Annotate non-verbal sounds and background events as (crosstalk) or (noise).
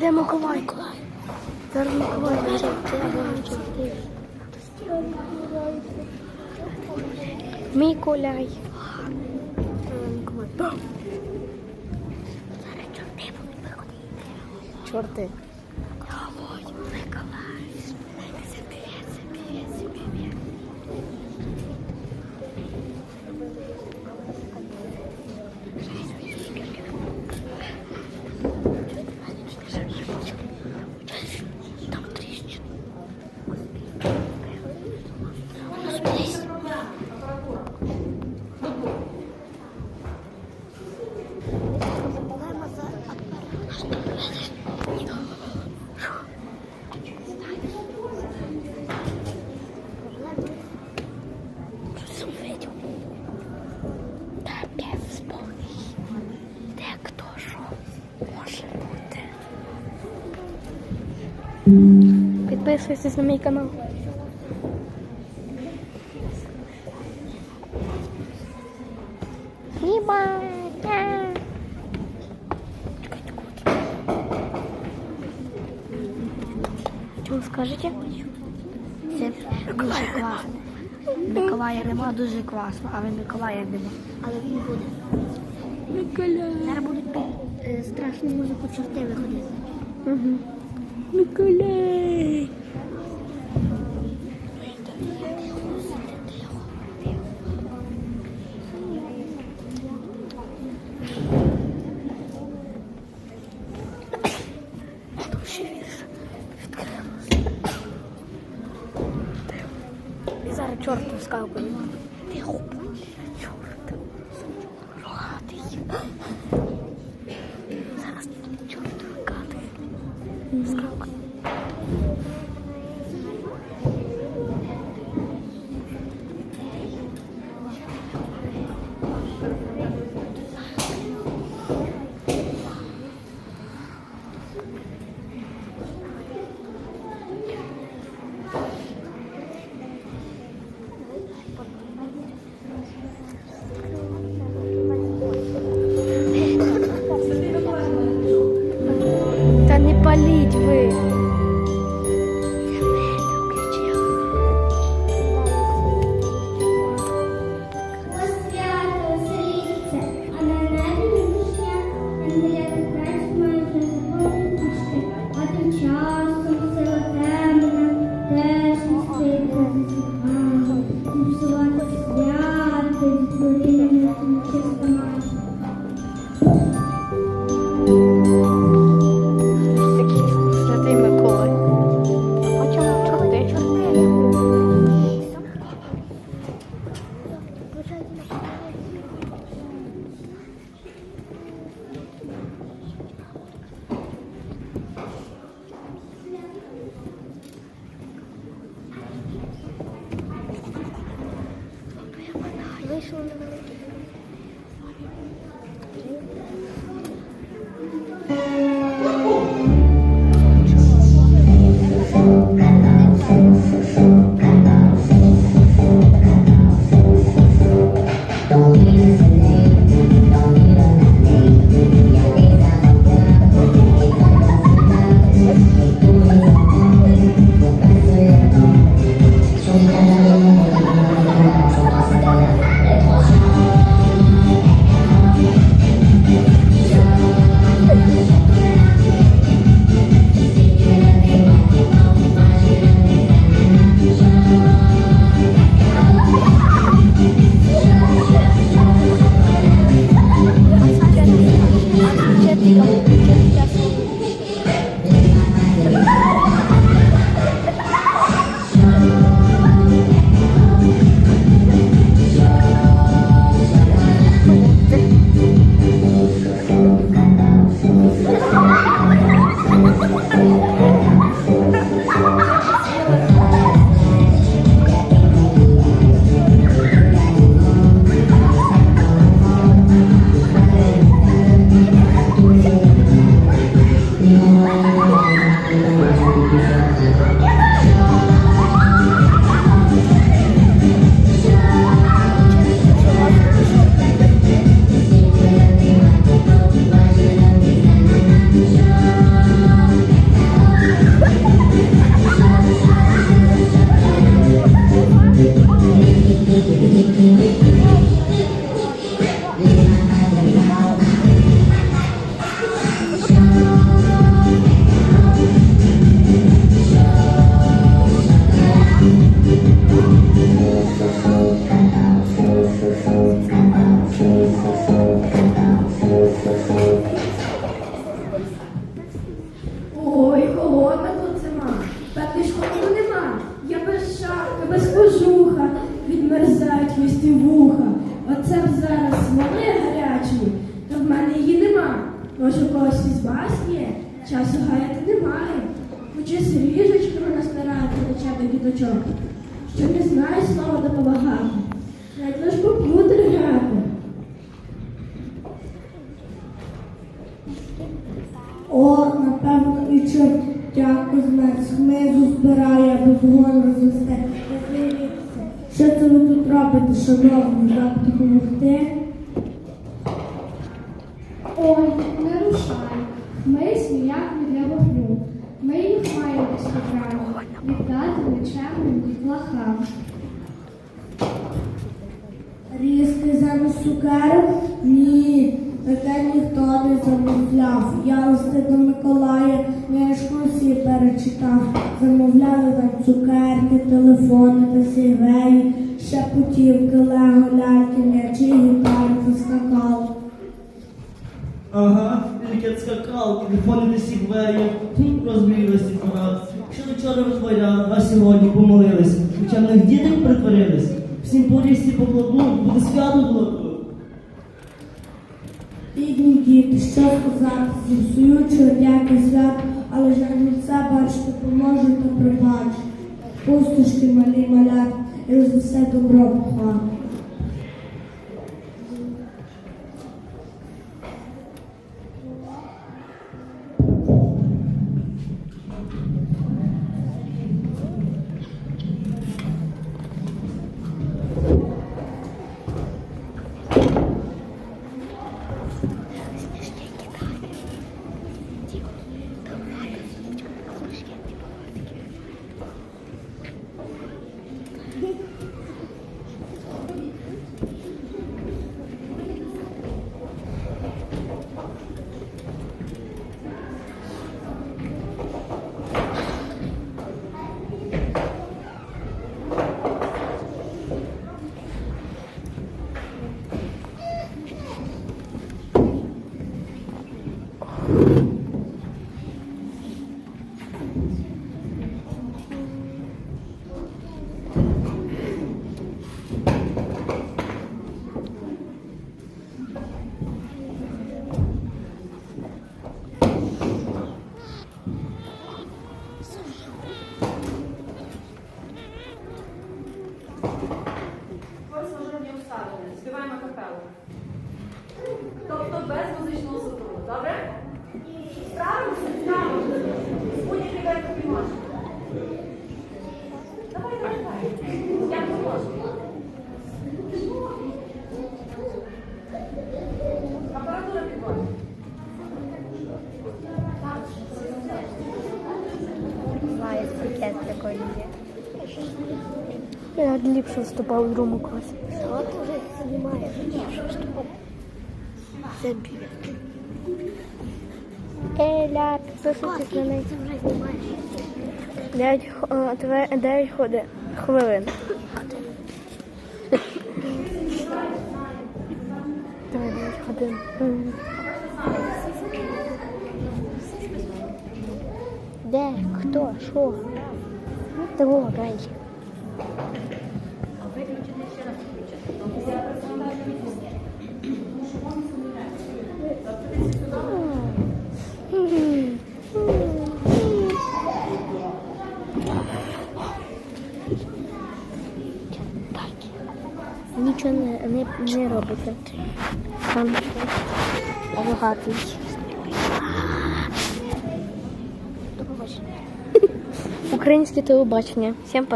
Де Миколай? Зараз Миколай вийде. Миколай. Чорти. Підписуйтесь на мій канал. Чому скажете? Це дуже класно. Миколая нема дуже класно, але Миколая нема. Але він буде. Микола. Зараз будуть під е, страшну музику чорти виходити. Угу. Миколай. Зараз чорт вскакує. Тихо чорт. Рогатий. Пішки, а সন্ধ্যাবেলা до діточок, що не знає слова допомагати. Навіть лиш комп'ютер грати. О, напевно, і чортя кузнець хмизу збирає, аби вогонь розвести. Що це ви тут робите, шановні? Цукерок? Ні, таке ніхто не замовляв. Я листи до Миколая книжку всі перечитав. Замовляли там цукерки, телефони та сігвеї, ще путівки, лего, ляльки, м'ячі, гітари та. Ага, тільки скакав, телефони не сігвеє, розмірилися пора. Що вчора витворяли, а сьогодні помолилися. Хоча в них діти притворились. Всім повісті покладуть, буде свято було. Бідні діти, що сказати, зіпсують чорняки свят, але ж як все бачите, поможе та пробач. Пустошки малі малят, і за все добро похвалить. Я ліпше вступав у другому класі. Що ти вже знімаєш? Ліпше вступав. Це. Еля, підписуйтесь на неї. Ти вже знімаєш. 9, 9 ходи, хвилин. Давай 9 годин. Мгм. Де? Хто? Що? Того раніше. Нічого не, не, не робите. Там багатий. (laughs) Українське телебачення. Всім пока.